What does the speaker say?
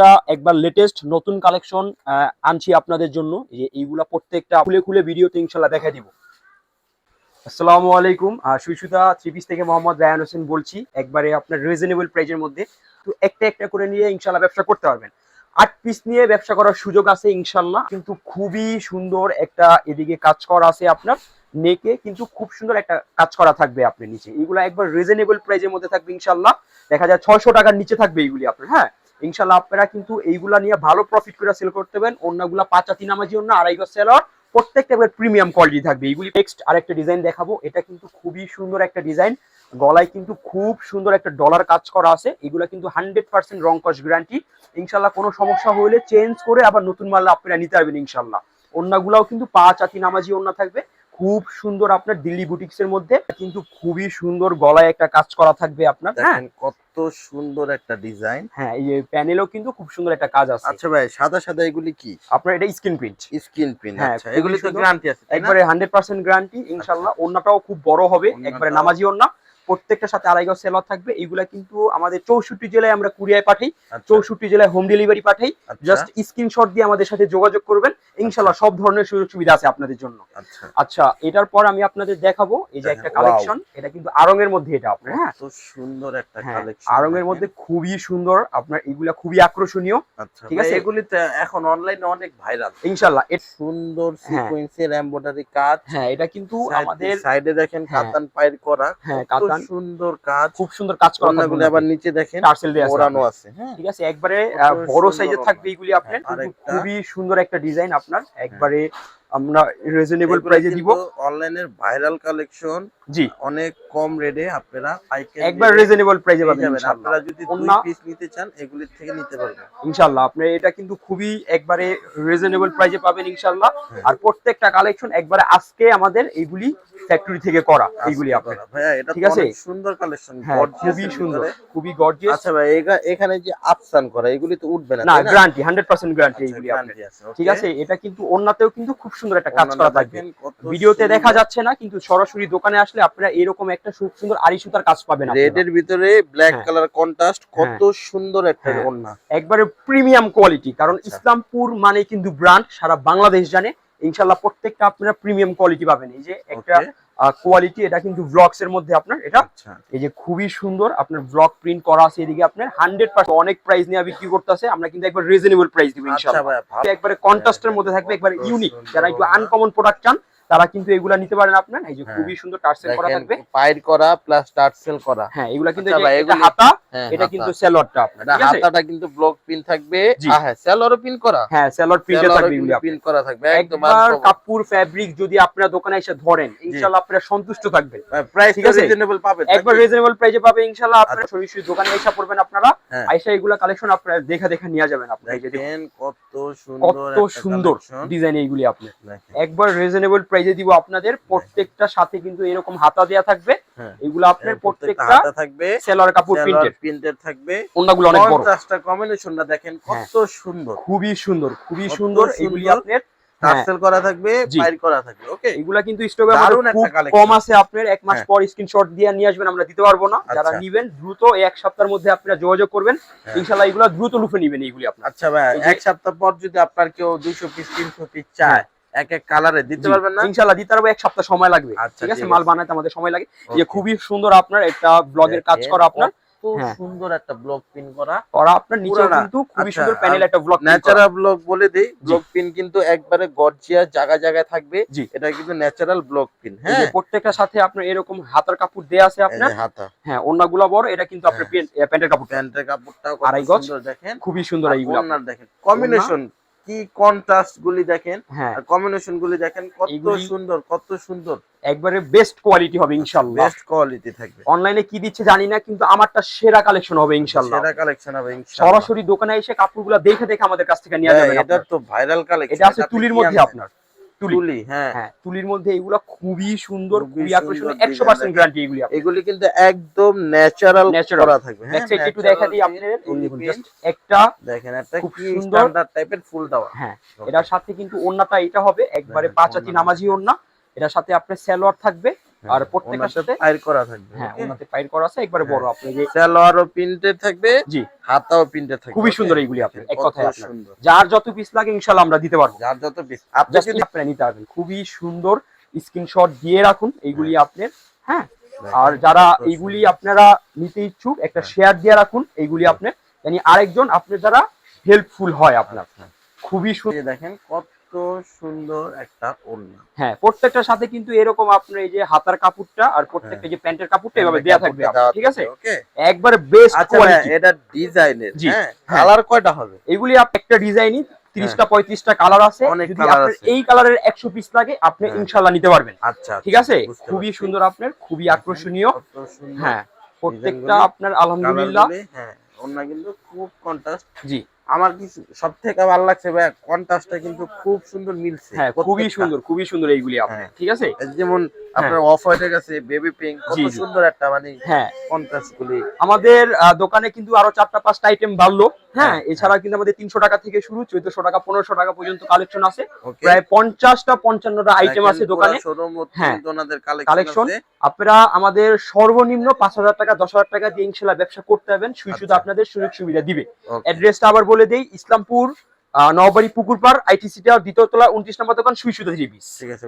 প্রত্যেকটা একবার লেটেস্ট নতুন কালেকশন আনছি আপনাদের জন্য। যে এইগুলা প্রত্যেকটা খুলে খুলে ভিডিওতে ইনশাল্লাহ দেখা দিব। আসসালামু আলাইকুম। সুইসুতা থ্রি পিস থেকে মোহাম্মদ রায়ান হোসেন বলছি। একবারে আপনার রিজনেবল প্রাইজের মধ্যে। তো একটা একটা করে নিয়ে ইনশাল্লাহ ব্যবসা করতে পারবেন। আট পিস নিয়ে ব্যবসা করার সুযোগ আছে ইনশাল্লাহ। কিন্তু খুবই সুন্দর একটা এদিকে কাজ করা আছে আপনার নেকে কিন্তু খুব সুন্দর একটা কাজ করা থাকবে আপনার নিচে। এগুলো একবার রিজনেবল প্রাইজের মধ্যে থাকবে ইনশাল্লাহ। দেখা যায় ছয়শো টাকার নিচে থাকবে এইগুলি আপনার হ্যাঁ? ইনশাল্লাহ আপনারা কিন্তু এইগুলা নিয়ে ভালো প্রফিট করে সেল করতে পারেন অন্যগুলা পাঁচা তিন নামাজি অন্য আড়াই গজ সেলার প্রত্যেকটা এবার প্রিমিয়াম কোয়ালিটি থাকবে। এইগুলি নেক্সট আরেকটা ডিজাইন দেখাবো। এটা কিন্তু খুবই সুন্দর একটা ডিজাইন গলায় কিন্তু খুব সুন্দর একটা ডলার কাজ করা আছে। এগুলো কিন্তু হান্ড্রেড পার্সেন্ট রং কস গ্যারান্টি ইনশাল্লাহ কোনো সমস্যা হলে চেঞ্জ করে আবার নতুন মাল আপনারা নিতে পারবেন ইনশাল্লাহ অন্যগুলাও কিন্তু পাঁচ আতি নামাজি অন্য থাকবে। খুব সুন্দর আপনার দিল্লি বুটিক্স এর মধ্যে কিন্তু খুবই সুন্দর গলায় একটা কাজ করা থাকবে আপনার হ্যাঁ? কত সুন্দর একটা ডিজাইন হ্যাঁ এই প্যানেলও কিন্তু খুব সুন্দর একটা কাজ আছে। আচ্ছা ভাই সাদা সাদা এগুলি কি? আপনার এটা স্ক্রিন প্রিন্ট স্কিন প্রিন্ট আচ্ছা এগুলি তো গ্যারান্টি আছে একবারে হান্ড্রেড পার্সেন্ট গ্যারান্টি ইনশাআল্লাহ অন্যটাও খুব বড় হবে একবারে নামাজি ওন্না প্রত্যেকটার সাথে আড়াই গজ সেলর থাকবে। এগুলা কিন্তু আমাদের চৌষট্টি জেলায় আমরা কুরিয়ায় পাঠাই আচ্ছা, চৌষট্টি জেলায় হোম ডেলিভারি পাঠাই। আচ্ছা, জাস্ট স্ক্রিনশট দিয়ে আমাদের সাথে যোগাযোগ করবেন। ইনশাল্লাহ সব ধরনের সুযোগ সুবিধা আছে আপনাদের জন্য। আচ্ছা। আচ্ছা এটার পর আমি আপনাদের দেখাবো এই যে একটা কালেকশন এটা কিন্তু আরঙের মধ্যে এটা আপনার হ্যাঁ? সুন্দর একটা হ্যাঁ কালেকশন আরঙের মধ্যে খুবই সুন্দর আপনার এগুলা খুবই আকর্ষণীয়। আচ্ছা ঠিক আছে? এগুলি এখন অনলাইনে অনেক ভাইরাল ইনশাল্লাহ এ- সুন্দর হ্যাঁ। সিকোয়েন্সের এমব্রয়ডারি কাজ। হ্যাঁ এটা কিন্তু আমাদের সাইডে দেখেন হ্যাঁ। কাতান পায়ের করা হ্যাঁ, কাতান। সুন্দর কাজ। খুব সুন্দর কাজ করা থাকবে আবার নিচে দেখেন টার্সেল দেয়া আছে আছে হ্যাঁ। ঠিক আছে একবারে বড় সাইজের থাকবে এইগুলি আপনার। হ্যাঁ। খুবই সুন্দর একটা ডিজাইন আপনার। একবারে আমরা রিজনেবল প্রাইসে দিব। অনলাইনের ভাইরাল কালেকশন জি। অনেক কম রেটে আপনারা পাইকারি একবার রিজনেবল প্রাইসে পাবেন ইনশাআল্লাহ। আপনারা যদি দুই পিস নিতে চান এগুলির থেকে নিতে পারবেন। ইনশাআল্লাহ। আপনি এটা কিন্তু খুবই একবারে রিজনেবল প্রাইসে পাবেন ইনশাআল্লাহ। হ্যাঁ। আর প্রত্যেকটা কালেকশন একবারে আজকে আমাদের এইগুলি ফ্যাক্টরি থেকে করা এইগুলি আপনার। ভাইয়া এটা ঠিক আছে? সুন্দর কালেকশন হ্যাঁ খুবই সুন্দর খুবই গর্জিয়াস আচ্ছা ভাই এখানে যে আফসান করা এগুলি তো উঠবে না না গ্যারান্টি 100% গ্যারান্টি এইগুলি আপনার। আছে, ঠিক আছে? এটা কিন্তু অন্যতেও কিন্তু খুব সুন্দর একটা কাজ করা থাকবে। ভিডিওতে দেখা যাচ্ছে না কিন্তু সরাসরি দোকানে আসলে আপনারা এরকম একটা খুব সুন্দর আড়ি সুতার কাজ পাবেন রেড এর ভিতরে ব্ল্যাক। কালার কন্ট্রাস্ট কত সুন্দর একটা হ্যাঁ। ওন্না একবারে প্রিমিয়াম কোয়ালিটি কারণ আচ্ছা। ইসলামপুর মানে কিন্তু ব্র্যান্ড সারা বাংলাদেশ জানে। ইনশাল্লাহ প্রত্যেকটা আপনারা প্রিমিয়াম কোয়ালিটি পাবেন। এই যে একটা কোয়ালিটি এটা কিন্তু ব্লগস এর মধ্যে আপনার এটা আচ্ছা। এই যে খুবই সুন্দর আপনার ব্লক প্রিন্ট করা আছে এদিকে আপনার হান্ড্রেড পার্সেন্ট অনেক প্রাইস নিয়ে বিক্রি করতেছে আমরা কিন্তু একবার রিজনেবল প্রাইস দিব আচ্ছা ভালো। একবারে কন্ট্রাস্টের মধ্যে থাকবে একবারে ইউনিক যারা একটু আনকমন প্রোডাক্ট চান তারা কিন্তু এগুলা নিতে পারেন আপনার। এই যে হ্যাঁ। খুবই সুন্দর টার্সেল করা থাকবে। পায়ের করা প্লাস টার্সেল করা। হ্যাঁ এগুলা কিন্তু আচ্ছা হাতা এটা হাতা। কিন্তু সেলরটা আপনার এটা হাতাটা কিন্তু ব্লক পিন থাকবে। হ্যাঁ সেলরও পিন করা। হ্যাঁ সেলর থাকবে পিন করা থাকবে একদম একবার কাপড় ফ্যাব্রিক যদি আপনারা দোকানে এসে ধরেন ইনশাআল্লাহ আপনারা সন্তুষ্ট থাকবেন। প্রাইস ঠিক ঠিক আছে? আছে? রিজনেবল পাবেন একবার রিজনেবল প্রাইসে পাবে ইনশাআল্লাহ আপনারা সরাসরি দোকানে এসে পড়বেন আপনারা হ্যাঁ। আইসা এগুলা কালেকশন আপনারা দেখা দেখা নিয়ে যাবেন আপনারা দেখুন, কত সুন্দর কত সুন্দর ডিজাইন এইগুলি আপনার। একবার রিজনেবল প্রাইসে দিব আপনাদের প্রত্যেকটা সাথে কিন্তু এরকম হাতা দেয়া থাকবে। হ্যাঁ। এগুলো আপনার প্রত্যেকটা থাকবে সেলর কাপড় প্রিন্টেড প্রিন্টেড থাকবে। অন্যগুলো অনেক বড়। কন্ট্রাস্টটা কম্বিনেশনটা দেখেন হ্যাঁ। কত সুন্দর। খুবই সুন্দর খুবই সুন্দর। এগুলি আপনার হ্যাঁ। টার্সেল করা থাকবে জি। করা থাকবে ওকে এগুলা কিন্তু স্টকে দারুণ খুব কম আছে আপনার এক মাস হ্যাঁ। পর স্ক্রিনশট দিয়ে নিয়ে আসবেন আমরা দিতে পারব না। যারা আচ্ছা। নিবেন দ্রুত এই এক সপ্তাহের মধ্যে আপনারা যোগাযোগ করবেন। হ্যাঁ। ইনশাআল্লাহ এগুলো দ্রুত লুফে নিবেন এইগুলি আপনার। আচ্ছা ভাই এক সপ্তাহ পর যদি আপনার কেউ দুইশো পিস তিনশো পিস চায় এক এক কালারে দিতে পারবেন না। ইনশাআল্লাহ দিতে পারব এক সপ্তাহ সময় লাগবে। আচ্ছা, ঠিক আছে? মাল বানাতে আমাদের সময় লাগে। যে খুবই সুন্দর আপনার একটা ব্লগের কাজ করা আপনার। হ্যাঁ। সুন্দর একটা ব্লক পিন করা। করা আপনার নিচে কিন্তু খুবই আচ্ছা, সুন্দর প্যানেল একটা ব্লগ ন্যাচারাল ব্লক বলে দেই। ব্লক পিন কিন্তু একবারে গর্জিয়াস জায়গা জায়গায় থাকবে। এটা কিন্তু ন্যাচারাল ব্লক পিন হ্যাঁ। প্রত্যেকটা সাথে আপনার এরকম হাতার কাপড় দেয়া আছে আপনার। হাতা। হ্যাঁ অন্যগুলো বড় এটা কিন্তু আপনার হ্যাঁ। প্যান্টের কাপড় প্যান্টের কাপড়টাও কত আড়াই গজ। দেখেন। খুবই সুন্দর এইগুলো। আপনার। দেখেন কম্বিনেশন কি কন্ট্রাস্ট গুলি দেখেন হ্যাঁ। কম্বিনেশন গুলি দেখেন কত সুন্দর কত সুন্দর। একবারে বেস্ট কোয়ালিটি হবে ইনশাআল্লাহ। বেস্ট কোয়ালিটি থাকবে। অনলাইনে কি দিচ্ছে জানি না কিন্তু আমারটা সেরা কালেকশন হবে ইনশাআল্লাহ। সেরা কালেকশন হবে ইনশাআল্লাহ। সরাসরি দোকানে এসে কাপড়গুলো দেখে দেখে আমাদের কাছ থেকে নিয়ে হ্যাঁ, যাবেন এটা তো ভাইরাল কালেকশন এটা আছে তুলির মধ্যে আপনার। তুলি। হ্যাঁ। হ্যাঁ। তুলির মধ্যে এগুলো খুবই সুন্দর খুবই আকর্ষণীয় সুন্দর একশো পার্সেন্ট design গ্যারান্টি এগুলি এগুলি কিন্তু একদম ন্যাচারাল ন্যাচারাল করা থাকবে হ্যাঁ একটু দেখা দিই আপনাদের একটা দেখেন একটা খুব সুন্দর। টাইপের ফুল দেওয়া। হ্যাঁ এটার সাথে কিন্তু ওন্নাটা এটা হবে একবারে পাঁচাতি। নামাজি ওন্না এটার সাথে আপনার স্যালোয়ার থাকবে আর সাথে ফায়ার করা থাকবে। হ্যাঁ ওনাতে পাইর করা আছে একবারে বড় হ্যাঁ। আপনি যে সালোয়ারও থাকবে জি। হাতাও থাকবে। খুবই সুন্দর এইগুলি আপনার এক কথায় আপনার। যার যত পিস লাগে ইনশাল্লাহ আমরা দিতে পারব। যার যত পিস আপনি যদি আপনারা নিতে পারবেন। খুবই সুন্দর স্ক্রিনশট দিয়ে রাখুন এইগুলি আপনার হ্যাঁ? আর যারা এইগুলি আপনারা নিতে ইচ্ছুক একটা শেয়ার দিয়ে রাখুন এইগুলি আপনার। জানি আরেকজন আপনার দ্বারা হেল্পফুল হয় আপনার। খুবই সুন্দর দেখেন কত সুন্দর একটা ওড়না। হ্যাঁ প্রত্যেকটার সাথে কিন্তু এরকম আপনার এই যে হাতার কাপড়টা আর প্রত্যেকটা যে প্যান্টের কাপড়টা এভাবে দেওয়া থাকবে ঠিক আছে? একবারে বেস্ট আচ্ছা কোয়ালিটি এটা ডিজাইনের হ্যাঁ হ্যাঁ। কালার কয়টা হবে? এগুলি একটা ডিজাইনই তিরিশটা পঁয়ত্রিশটা কালার আছে। হ্যাঁ। যদি আপনার এই কালারের একশো পিস লাগে আপনি হ্যাঁ। ইনশাল্লাহ নিতে পারবেন। আচ্ছা ঠিক আছে? খুবই সুন্দর আপনার খুবই আকর্ষণীয়। হ্যাঁ প্রত্যেকটা আপনার আলহামদুলিল্লাহ। হ্যাঁ কিন্তু খুব কন্ট্রাস্ট জি। আমার কিছু সব থেকে ভালো লাগছে ভাই কন্ট্রাস্টটা কিন্তু খুব সুন্দর মিলছে। হ্যাঁ খুবই সুন্দর খুবই সুন্দর এইগুলি আপনার হ্যাঁ। ঠিক আছে? যেমন আপনার অফ হোয়াইটের কাছে বেবি পিঙ্ক কত। সুন্দর একটা মানে হ্যাঁ। কন্ট্রাস্ট গুলি আমাদের দোকানে কিন্তু আরও চারটা পাঁচটা আইটেম বাড়লো। হ্যাঁ। হ্যাঁ, এছাড়া কিন্তু আমাদের তিনশো টাকা থেকে শুরু চোদ্দশো টাকা পনেরোশো টাকা পর্যন্ত কালেকশন আছে। প্রায় পঞ্চাশটা পঞ্চান্নটা আইটেম আছে দোকানে। হ্যাঁ। কালেকশন আপনারা আমাদের সর্বনিম্ন পাঁচ হাজার টাকা দশ হাজার টাকা দিয়ে ইনশাল্লাহ ব্যবসা করতে পারবেন। শুধু শুধু আচ্ছা। আপনাদের সুযোগ সুবিধা দিবে। অ্যাড্রেসটা আবার বলে দেই ইসলামপুর আহ, নওবাড়ি পুকুরপাড় আইটিসি টাওয়ার দ্বিতীয় তলা উনত্রিশ নম্বর দোকান সুই থ্রি ঠিক আছে।